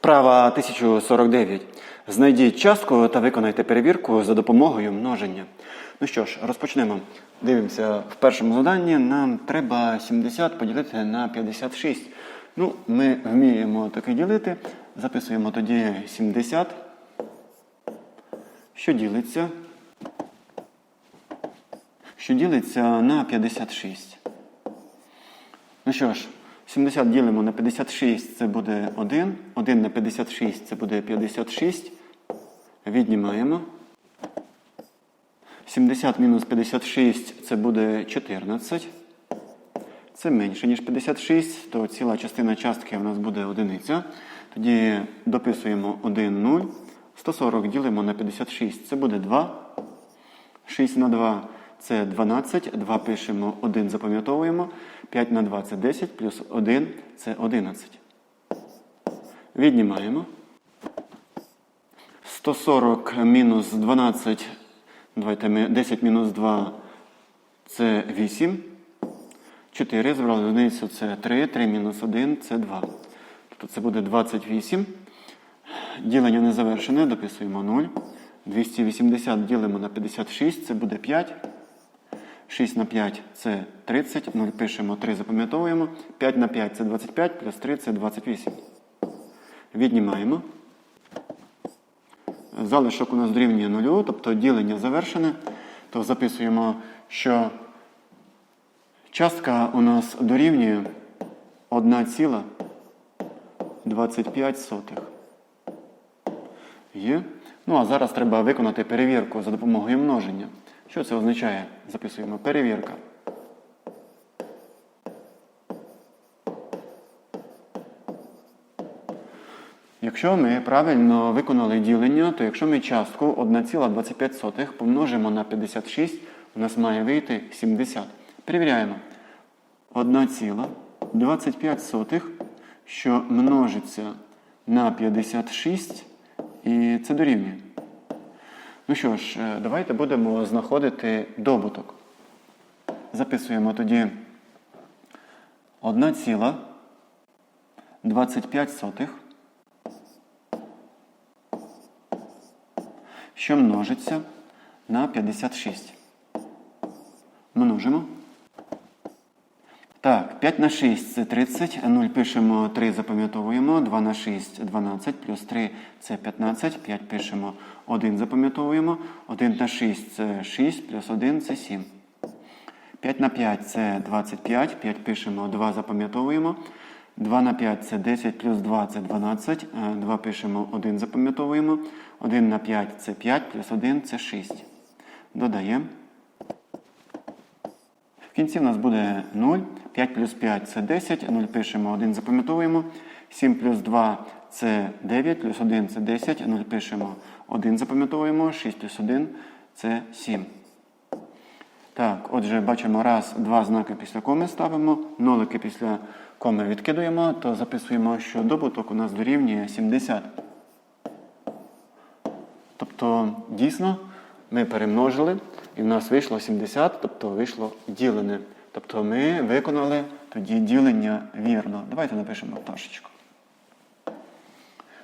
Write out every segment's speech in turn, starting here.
Вправа 1049. Знайдіть частку та виконайте перевірку за допомогою множення. Ну що ж, розпочнемо. Дивимося, в першому заданні нам треба 70 поділити на 56. Ну, ми вміємо таке ділити. Записуємо тоді 70, що ділиться, що ділиться на 56. Ну що ж, 70 ділимо на 56, це буде 1. 1 на 56 це буде 56. Віднімаємо. 70 мінус 56 це буде 14. Це менше, ніж 56, то ціла частина частки у нас буде одиниця. Тоді дописуємо 1, 0. 140 ділимо на 56, це буде 2. 6 на 2 це 12, 2 пишемо, 1 запам'ятовуємо. 5 на 2 це 10, плюс 1 це 11. Віднімаємо. 140 мінус 12, давайте ми 10 мінус 2 це 8. 4 збрали одиницю це 3, 3 мінус 1 це 2. Тобто це буде 28. Ділення не завершене, дописуємо 0. 280 ділимо на 56, це буде 5. 6 на 5 це 30. 0 пишемо, 3 запам'ятовуємо. 5 на 5 це 25, плюс 3 це 28. Віднімаємо. Залишок у нас дорівнює 0, тобто ділення завершене. То записуємо, що частка у нас дорівнює 1,25. Є. Ну, а зараз треба виконати перевірку за допомогою множення. Що це означає? Записуємо перевірка. Якщо ми правильно виконали ділення, то якщо ми частку 1,25 помножимо на 56, у нас має вийти 70. Перевіряємо. 1,25, що множиться на 56, і це дорівнює. Ну що ж, е, давайте будемо знаходити добуток. Записуємо тоді 1,25, що множиться на 56. Множимо. Так, 5 на 6 це 30, 0 пишемо 3, запам'ятовуємо, 2 на 6 12, плюс 3 це 15, 5 пишемо 1, запам'ятовуємо, 1 на 6 це 6, плюс 1 це 7. 5 на 5 це 25, 5 пишемо, 2 запам'ятовуємо. 2 на 5 це 10, плюс 2 це 12, 2 пишемо, 1 запам'ятовуємо. 1 на 5 це 5, плюс 1 це 6. Додаємо. В кінці в нас буде 0. 5 плюс 5 це 10, 0 пишемо, 1 запам'ятовуємо. 7 плюс 2 це 9, плюс 1 це 10, 0 пишемо, 1 запам'ятовуємо, 6 плюс 1 це 7. Так, отже, бачимо, раз, два знаки після коми ставимо, нолики після коми відкидуємо, то записуємо, що добуток у нас дорівнює 70. Тобто, дійсно, ми перемножили, і в нас вийшло 70, тобто вийшло ділене. Тобто ми виконали тоді ділення вірно. Давайте напишемо пташечку.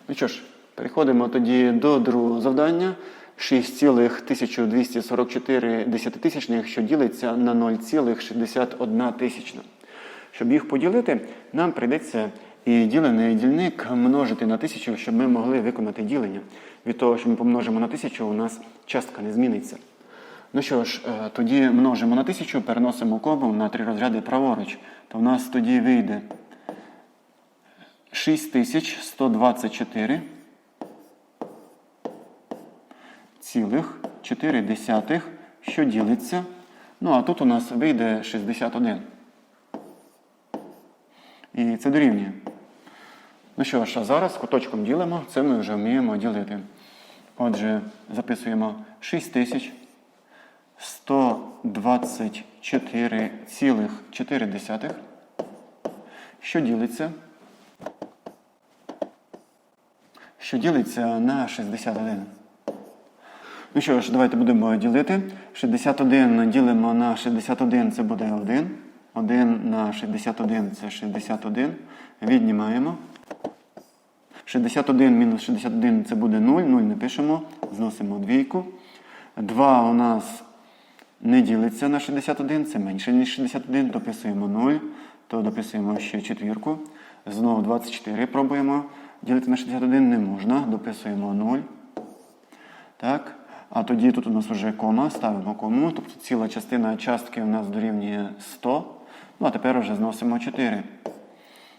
Ну що ж, переходимо тоді до другого завдання. 6,1244 десятитисячних, що ділиться на 0,61 тисячна. Щоб їх поділити, нам прийдеться і ділений дільник множити на тисячу, щоб ми могли виконати ділення. Від того, що ми помножимо на тисячу, у нас частка не зміниться. Ну що ж, е, тоді множимо на тисячу, переносимо кому на три розряди праворуч. То в нас тоді вийде 6124 цілих 4 десятих, що ділиться. Ну, а тут у нас вийде 61. І це дорівнює. Ну що ж, а зараз куточком ділимо, це ми вже вміємо ділити. Отже, записуємо 6124,4, що ділиться. Що ділиться на 61. Ну що ж, давайте будемо ділити. 61 ділимо на 61, це буде 1. 1 на 61 це 61. Віднімаємо. 61 мінус 61 це буде 0, 0 не пишемо, зносимо двійку. 2 у нас не ділиться на 61, це менше, ніж 61, дописуємо 0, то дописуємо ще четвірку. Знову 24 пробуємо. Ділити на 61 не можна, дописуємо 0. Так. А тоді тут у нас вже кома, ставимо кому, тобто ціла частина частки у нас дорівнює 100. Ну а тепер вже зносимо 4.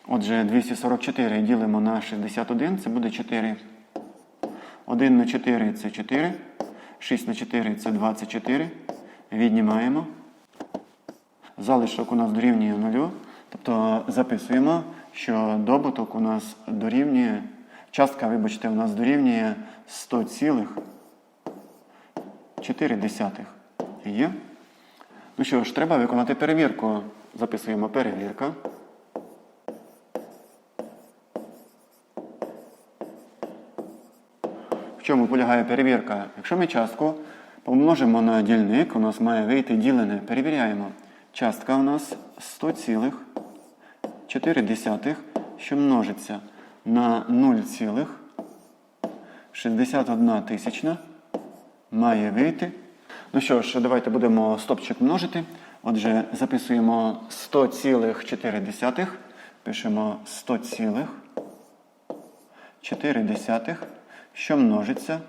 Отже, 244 ділимо на 61, це буде 4. 1 на 4 це 4. 6 на 4 це 24. Віднімаємо. Залишок у нас дорівнює 0. Тобто записуємо, що добуток у нас дорівнює, частка, вибачте, у нас дорівнює 100 цілих 4 десятих. Є. Ну що ж, треба виконати перевірку. Записуємо перевірка. В чому полягає перевірка? Якщо ми частку помножимо на дільник, у нас має вийти ділене. Перевіряємо. Частка у нас 100 цілих 4 що множиться на 0 цілих 61 тисячна має вийти. Ну що ж, давайте будемо стопчик множити. Отже, записуємо 100,4, пишемо 100,4, що множиться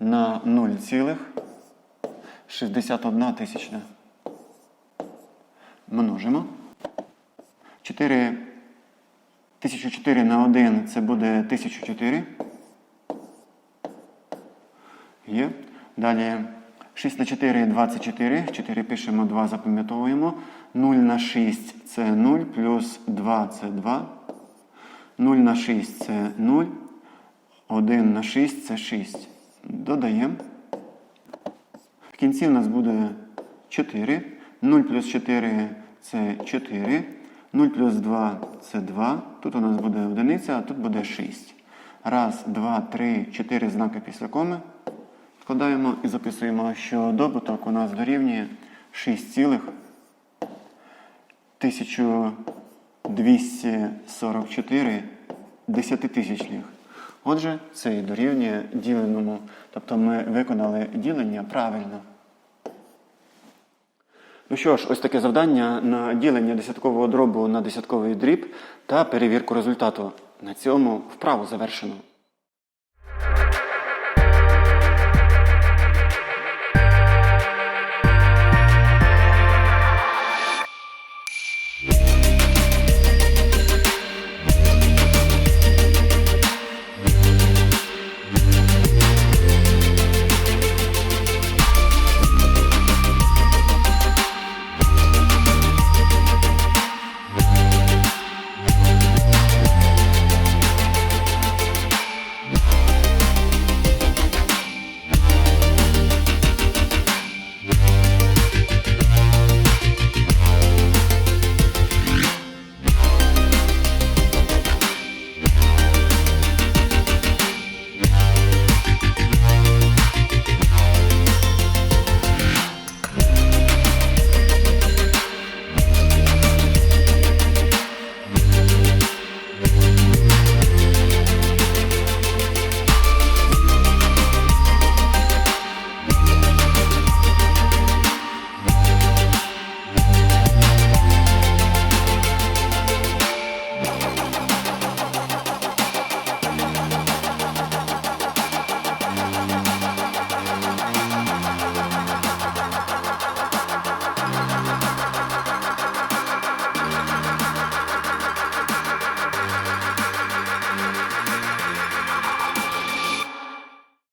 на 0,61 тисячна. Множимо. 4, 1004 на 1 це буде 1004. Є. Далі 6 на 4 24. 4 пишемо, 2 запам'ятовуємо. 0 на 6 це 0, плюс 2 це 2. 0 на 6 це 0. 1 на 6 це 6. Додаємо. В кінці у нас буде 4. 0 плюс 4 це 4. 0 плюс 2 це 2. Тут у нас буде одиниця, а тут буде 6. Раз, два, три, чотири знаки після коми. Складаємо і записуємо, що добуток у нас дорівнює 6,1244 десятитисячних. Отже, це і дорівнює діленому. Тобто ми виконали ділення правильно. Ну що ж, ось таке завдання на ділення десяткового дробу на десятковий дріб та перевірку результату. На цьому вправу завершено.